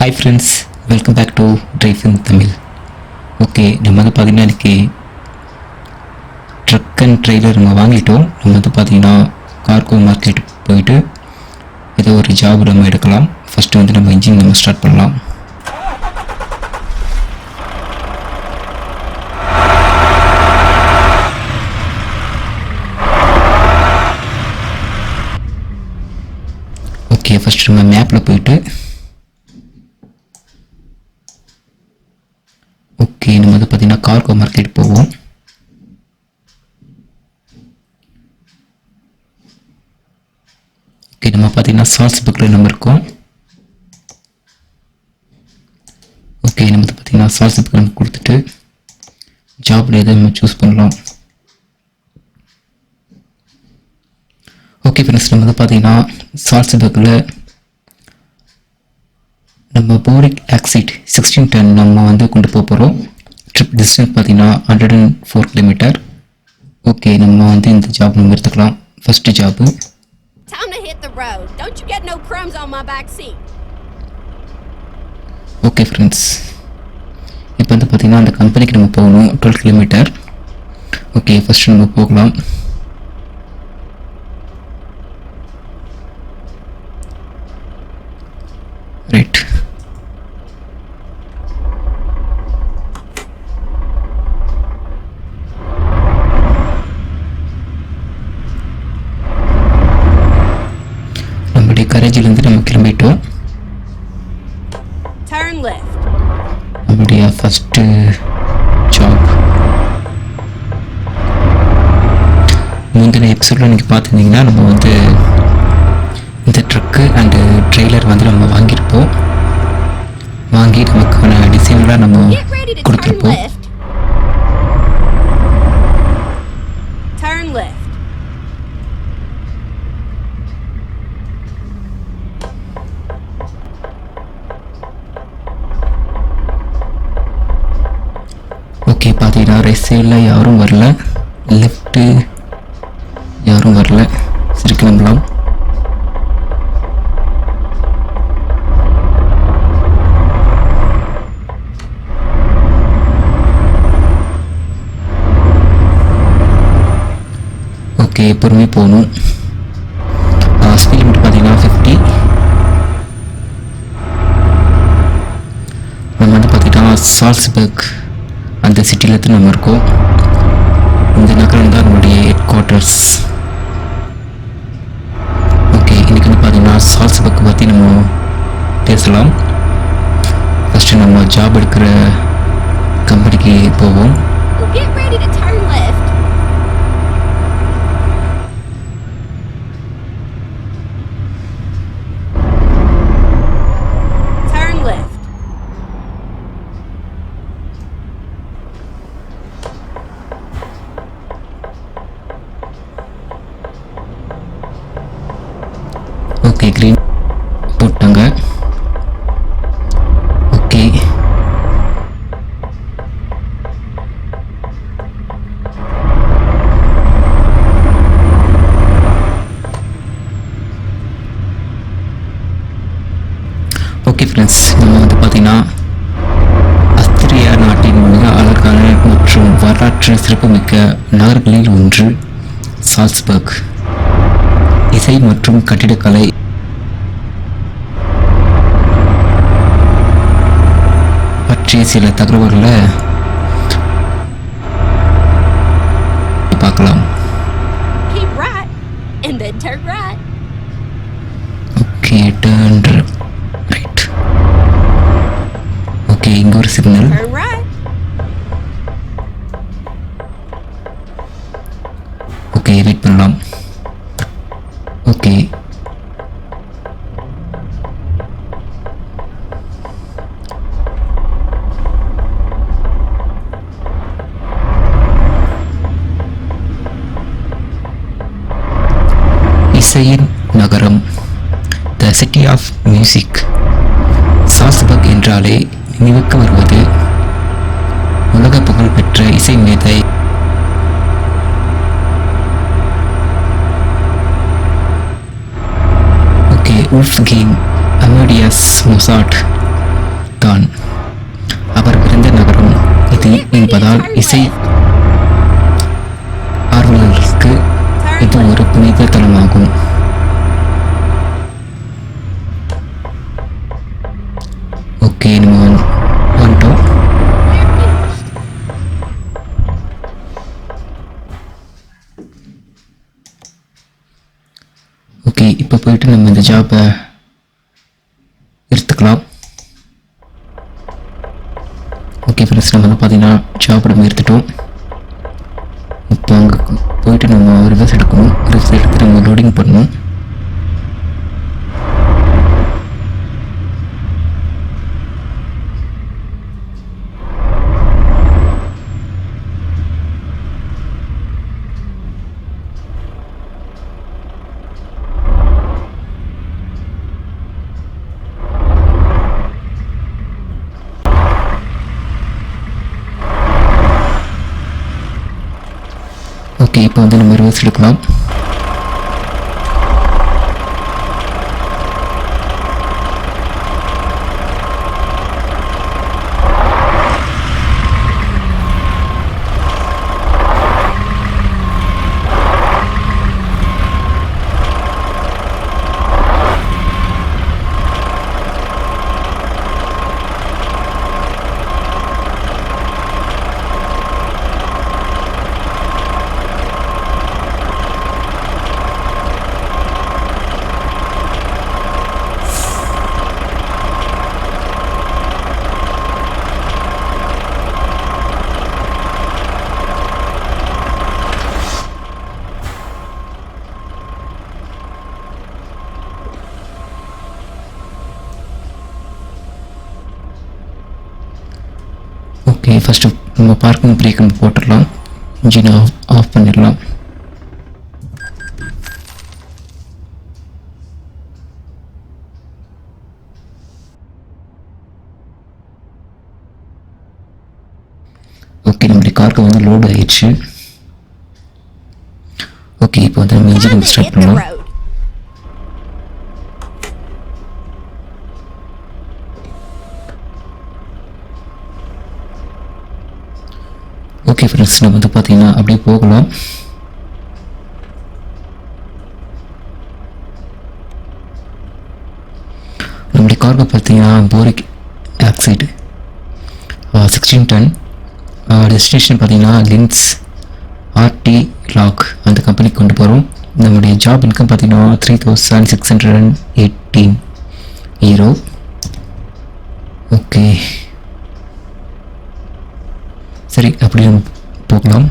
Hi friends welcome back to drive in Tamil okay நம்ம வந்து பார்த்தீங்கன்னா இன்றைக்கி ட்ரக் அண்ட் ட்ரெய்லர் நம்ம வாங்கிட்டோம். நம்ம வந்து பார்த்தீங்கன்னா கார்கோ மார்க்கெட் போயிட்டு ஏதோ ஒரு ஜாப் நம்ம எடுக்கலாம். ஃபஸ்ட்டு வந்து நம்ம இன்ஜின் நம்ம ஸ்டார்ட் பண்ணலாம். ஓகே ஃபஸ்ட்டு நம்ம மேப்பில் போயிட்டு ஓகே நம்ம வந்து பார்த்தீங்கன்னா கார்கோ மார்க்கெட் போவோம். ஓகே நம்ம பார்த்தீங்கன்னா சால்ஸ் புக்கில் நம்ம இருக்கோம். ஓகே நம்ம வந்து பார்த்தீங்கன்னா சால்ஸ் புக்கில் நம்ம கொடுத்துட்டு ஜாப்ல எதை நம்ம சூஸ் பண்ணலாம். ஓகே ஃப்ரெண்ட்ஸ் நம்ம வந்து பார்த்தீங்கன்னா சால்ஸ் புக்கில் நம்ம போரிக் ஆக்சைட் சிக்ஸ்டீன் டன் நம்ம வந்து கொண்டு போக போகிறோம் ட்ரிப் டிஸ்டன்ஸ் பார்த்தீங்கன்னா hundred and four kilometre okay நம்ம வந்து இந்த ஜாப் நம்ம எடுத்துக்கலாம். First job. ஓகே ஃப்ரெண்ட்ஸ் இப்போ வந்து பார்த்தீங்கன்னா அந்த கம்பெனிக்கு நம்ம போகணும். டுவெல் கிலோமீட்டர் ஓகே ஃபஸ்ட்டு நம்ம போகலாம் ரைட் நம்மளுடைய கரேஜிலேருந்து நம்ம கிளம்பிட்டோம் Turn left. நம்மளுடைய ஃபஸ்ட்டு ஜாப் முந்தின எபிசோடில் நீங்கள் பார்த்துருந்தீங்கன்னா நம்ம வந்து இந்த ட்ரக்கு அண்டு ட்ரெய்லர் வந்து நம்ம வாங்கியிருப்போம். வாங்கி நமக்கான டிசைன்லாம் நம்ம கொடுத்துருப்போம். ஓகே பார்த்தீங்கன்னா ரைட் சைடில் யாரும் வரல. லெஃப்ட்டு யாரும் வரல சரி கிளம்பலாம் ஓகே எப்போதுமே போகணும். ஸ்பீட் லிமிட் பார்த்தீங்கன்னா ஃபிஃப்டி நம்ம வந்து பார்த்தீங்கன்னா சால்ஸ்பர்க் அந்த சிட்டியில் தான் நம்ம இருக்கோம். இந்த நகரம் தான் நம்மளுடைய ஹெட் குவார்ட்டர்ஸ் ஓகே இன்றைக்கி வந்து பார்த்தீங்கன்னா சால்ஸ்பர்க் பற்றி நம்ம பேசலாம். ஃபஸ்ட்டு நம்ம ஜாப் எடுக்கிற கம்பெனிக்கு போவோம் Well, get ready to turn left. Turn left. Okay green போட்டாங்க ஓகே ஓகே ஃப்ரெண்ட்ஸ் நம்ம வந்து பார்த்தீங்கன்னா அஸ்திரியா நாட்டின் மிக அழகான மற்றும் வரலாற்று சிறப்புமிக்க நகர்களில் ஒன்று சால்ஸ்பர்க் இசை மற்றும் கட்டிடக்கலை பற்றிய சில தகவல்களை பார்க்கலாம் Keep right. And then turn right. Okay turn right okay இங்கே ஒரு சிக்னல் Turn ஓகே பண்ணலாம் ஓகே இசையின் நகரம் the city of music Salzburg என்றாலே நினைவுக்கு வருவது. உலக புகழ்பெற்ற இசை மேதை okay Wolfgang Amadeus Mozart தான். அவர் பிறந்த நகரம் இது என்பதால் இசை போயிட்டு நம்ம இந்த ஜாபை எடுத்துக்கலாம். ஓகே ஃப்ரெண்ட்ஸ் நம்ம வந்து பார்த்தீங்கன்னா ஜாப் நம்ம எடுத்துட்டோம். இப்போ அங்கே போயிட்டு நம்ம ரிவர்ஸ் எடுக்கணும். ரிவர்ஸ் எடுத்து நம்ம லோடிங் பண்ணணும் ஓகே இப்போ வந்து நம்ம ரிவர்ஸ் எடுக்கலாம் ஓகே ஃபஸ்ட்டு நம்ம பார்க்கிங் பிரேக் நம்ம போட்டுடலாம். இன்ஜின் ஆஃப் ஆஃப் பண்ணிடலாம். ஓகே நம்மளுடைய காருக்கு வந்து லோடு ஆயிடுச்சு. ஓகே இப்போ வந்து நம்ம இன்ஜின் ஸ்டார்ட் பண்ணலாம். ஓகே ஃப்ரெண்ட்ஸ் நம்ம வந்து பார்த்தீங்கன்னா அப்படியே போகலாம். நம்முடைய கார்கோ பார்த்தீங்கன்னா boric oxide sixteen ton destination பார்த்தீங்கன்னா லின்ஸ் ஆர்டி லாக் அந்த கம்பெனிக்கு கொண்டு போகிறோம் நம்முடைய ஜாப் இன்கம் பார்த்தீங்கன்னா three thousand six hundred and eighteen euro okay சரி அப்படியே போகலாம்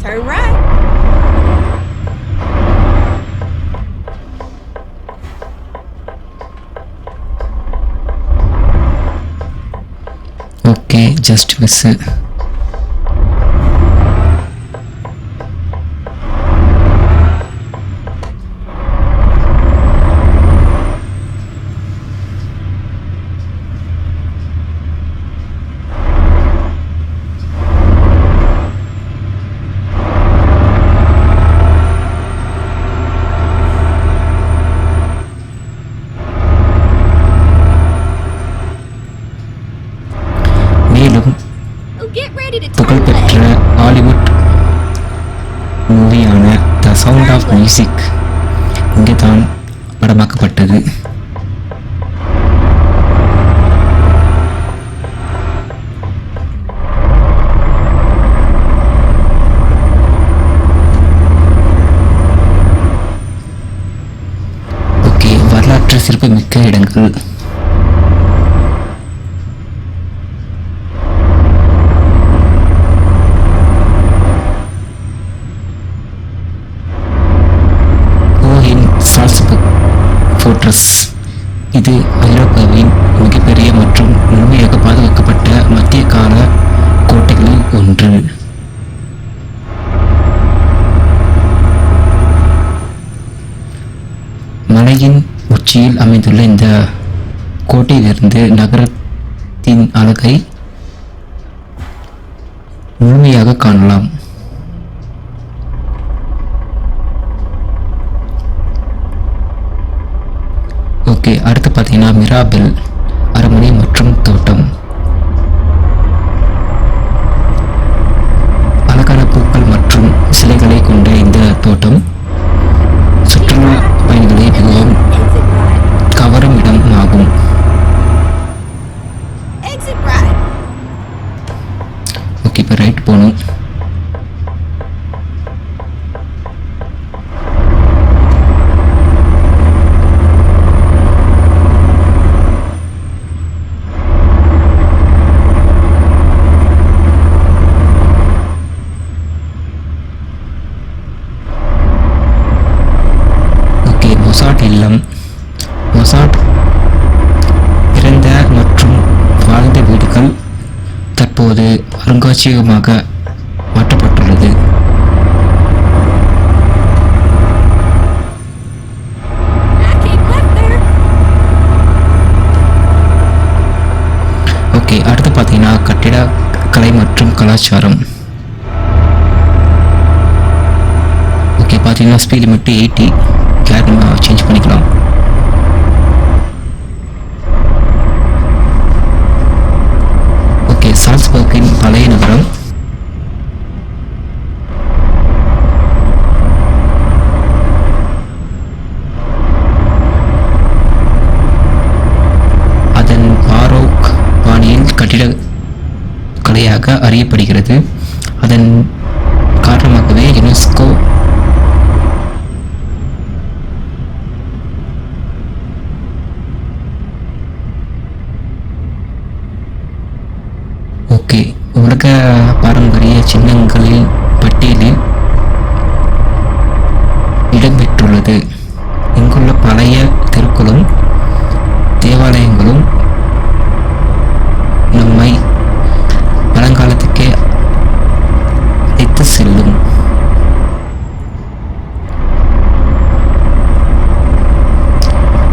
Turn right. Okay just miss மேலும் Oh, get ready to turn புகழ்பெற்ற left. ஹாலிவுட் மூவியான த சவுண்ட் ஆஃப் மியூசிக் இங்கே தான் படமாக்கப்பட்டது ஓகே வரலாற்று சிறப்புமிக்க இடங்கள் கோஹின் சால்ஸ்பர்க் ஃபோர்ட்ரஸ் இது ஐரோப்பாவின் மிகப்பெரிய மற்றும் முழுமையாக பாதுகாக்கப்பட்ட மத்திய கால கோட்டைகளில் ஒன்று. மலையின் உச்சியில் அமைந்துள்ள இந்த கோட்டையிலிருந்து நகரத்தின் அழகை முழுமையாக காணலாம். ஓகே அடுத்து பார்த்தீங்கன்னா மிராபெல் அரண்மனை மற்றும் தோட்டம். அழகான பூக்கள் மற்றும் சிலைகளை கொண்ட இந்த தோட்டம் சுற்றுலா பயணிகளை மிகவும் Exit right. கவரும் இடம் ஆகும் Exit right. ஓகே இப்போ ரைட் போகணும் ஓகே மொசாட் இல்லம் மொசாட் பிறந்த மற்றும் வாழ்ந்த வீடுகள் தற்போது அருங்காட்சியகமாக மாற்றப்பட்டுள்ளது. ஓகே அடுத்து பார்த்தீங்கன்னா கட்டிட கலை மற்றும் கலாச்சாரம். ஓகே பார்த்தீங்கன்னா ஸ்பீட் மட்டும் எயிட்டி கேர் நம்ம சேஞ்ச் பண்ணிக்கலாம். இடம்பெற்றுள்ளது இங்குள்ள பழைய திருக்குளம் தேவாலயங்களும் நம்மை பழங்காலத்துக்கே அழைத்து செல்லும்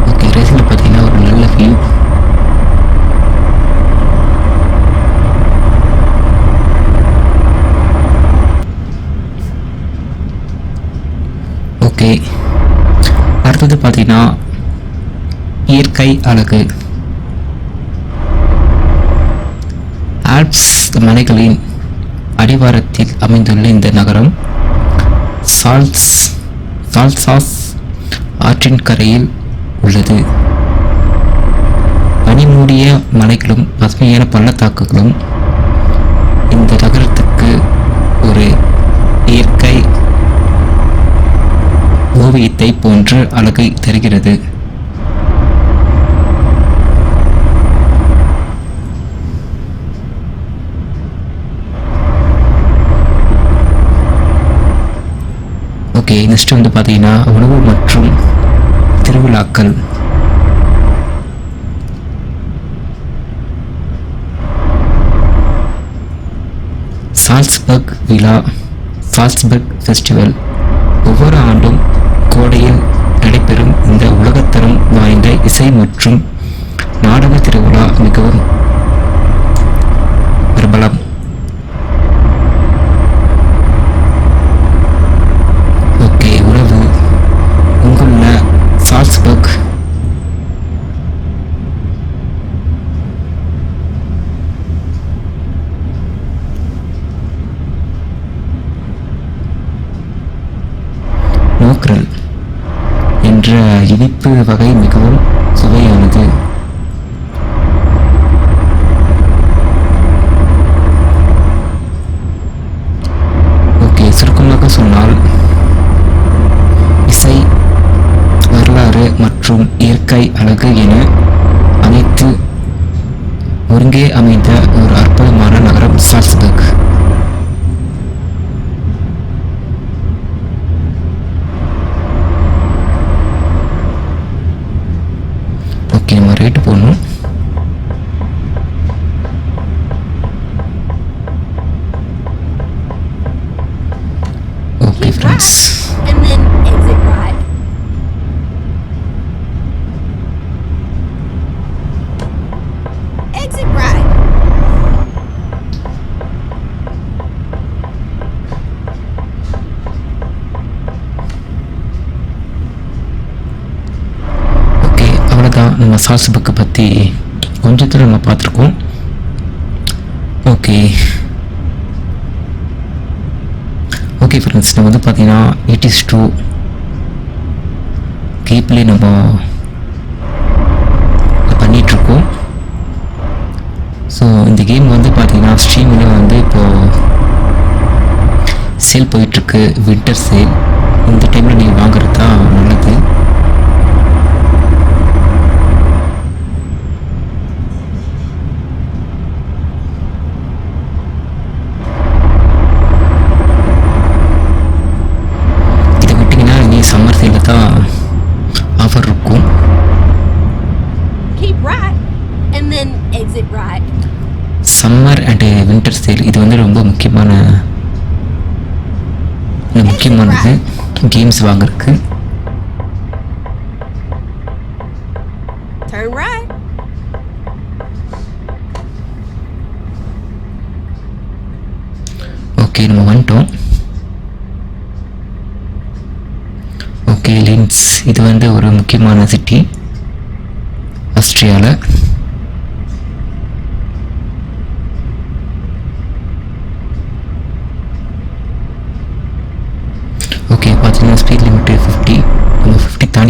ஓகே ரேஸில் பார்த்தீங்கன்னா ஒரு நல்ல வியூ ஓகே அடுத்தது பார்த்தீங்கன்னா கை அழகு ஆல்ப்ஸ் மலைகளின் அடிவாரத்தில் அமைந்துள்ள இந்த நகரம் சால்ஸ் சால்சாஸ் ஆற்றின் கரையில் உள்ளது. பனிமூடிய மலைகளும் பசுமையான பள்ளத்தாக்குகளும் இந்த நகரத்துக்கு ஒரு இயற்கை ஓவியத்தை போன்று அழகை தருகிறது. ஓகே நெக்ஸ்ட் வந்து பார்த்தீங்கன்னா உணவு மற்றும் திருவிழாக்கள். சால்ஸ்பர்க் விழா சால்ஸ்பர்க் ஃபெஸ்டிவல் ஒவ்வொரு ஆண்டும் கோடையில் நடைபெறும் இந்த உலகத்தரம் வாய்ந்த இசை மற்றும் நாடக திருவிழா மிகவும் பிரபலம் ஓகே உறவு இங்குள்ள சால்ஸ்பர்க் நோக்ரல் என்ற இனிப்பு வகை மிகவும் சுவையானது. ஓகே சுருக்கமாக சொன்னால் இசை வரலாறு மற்றும் இயற்கை அழகு என அனைத்து ஒருங்கே அமைந்த ஒரு அற்புதமான நகரம் சால்ஸ்பர்க் ஓகே நம்ம ரேட்டு போடணும் okay Keep friends right. And then exit right. சால்ஸ் புக்கை பற்றி கொஞ்சத்தில் நம்ம பார்த்துருக்கோம் ஓகே ஓகே ஃப்ரெண்ட்ஸ் நம்ம வந்து பார்த்தீங்கன்னா இட் இஸ் டூ கேப்லேயே நம்ம பண்ணிகிட்ருக்கோம் ஸோ இந்த கேம் வந்து பார்த்தீங்கன்னா ஸ்ட்ரீமில் வந்து இப்போது சேல் போயிட்டுருக்கு. வின்டர் சேல் இந்த டைமில் நீங்கள் வாங்குறது தான் நல்லது இதை விட்டிங்கன்னா நீ சம்மர் சேலில் தான் ஆஃபர் இருக்கும் Keep right, and then exit right. Summer and winter sale இது வந்து ரொம்ப முக்கியமான முக்கியமானது. கேம்ஸ் வாங்குறதுக்கு. Turn right. ஓகே நம்ம வந்துட்டோம். ஓகே லின்ஸ் இது வந்து ஒரு முக்கியமான சிட்டி ஆஸ்திரியாவில்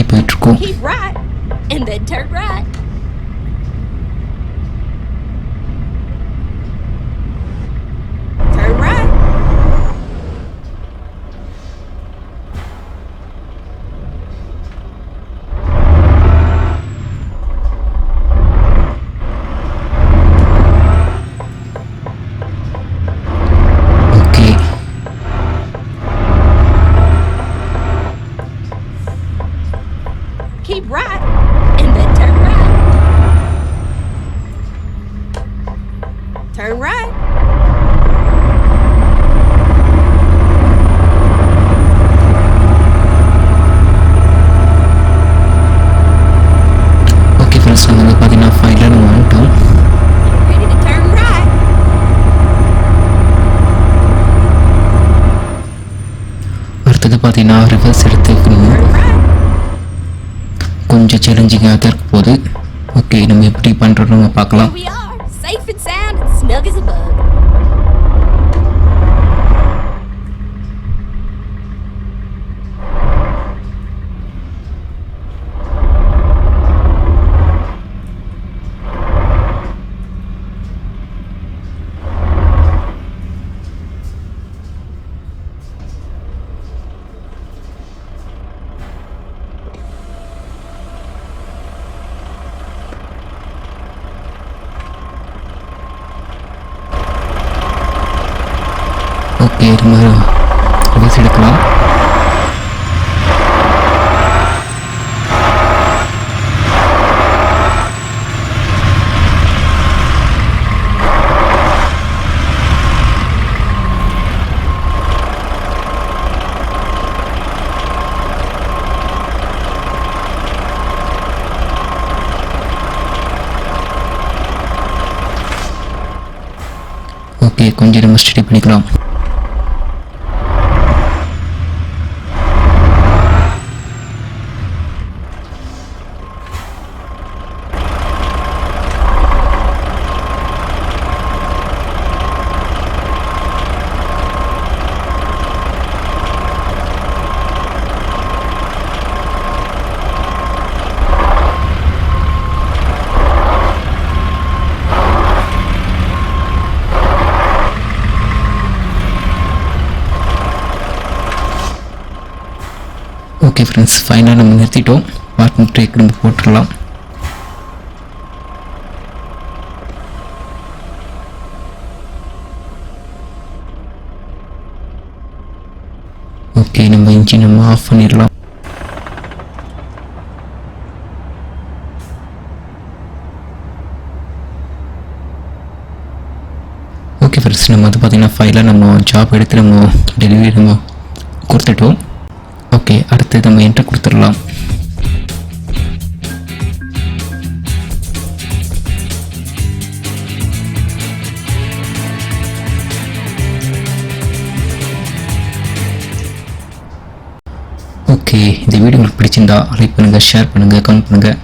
Keep right, and then turn right. நான் ரிவர்ஸ் எடுத்துக்கணும் கொஞ்சம் சேலஞ்சிங்காக தான் இருக்க போகுது ஓகே நம்ம எப்படி பண்ணுறோம் நம்ம பார்க்கலாம். ஓகே நம்ம ரிவர்ஸ் எடுக்கலாம். ஓகே கொஞ்சம் நம்ம ஸ்டடி பண்ணிக்கலாம். ஓகே ஃப்ரெண்ட்ஸ் ஃபைனலாக நம்ம நிறுத்திட்டோம். மார்க்கிங் ட்ரேக் நம்ம போட்டுடலாம். ஓகே நம்ம இன்ஜின் நம்ம ஆஃப் பண்ணிடலாம். ஓகே ஃப்ரெண்ட்ஸ் நம்ம வந்து பார்த்திங்கன்னா ஃபைலாக நம்ம ஜாப் எடுத்து நம்ம டெலிவரி நம்ம கொடுத்துட்டோம். ஓகே அடுத்து நம்ம என்ட்ரி கொடுத்துடலாம். ஓகே இந்த வீடியோ உங்களுக்கு பிடிச்சிருந்தா லைக் பண்ணுங்கள் ஷேர் பண்ணுங்கள் கமெண்ட் பண்ணுங்கள்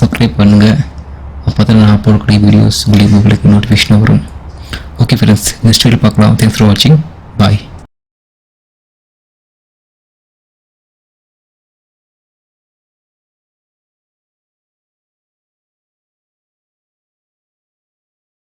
சப்ஸ்கிரைப் பண்ணுங்கள் அப்போ தான் நான் போடக்கூடிய வீடியோஸ் உங்களுக்கு உங்களுக்கு நோட்டிஃபிகேஷன் வரும். ஓகே ஃப்ரெண்ட்ஸ் நெக்ஸ்ட் வீடியோ பார்க்கலாம். தேங்க்ஸ் ஃபார் வாட்சிங் பாய்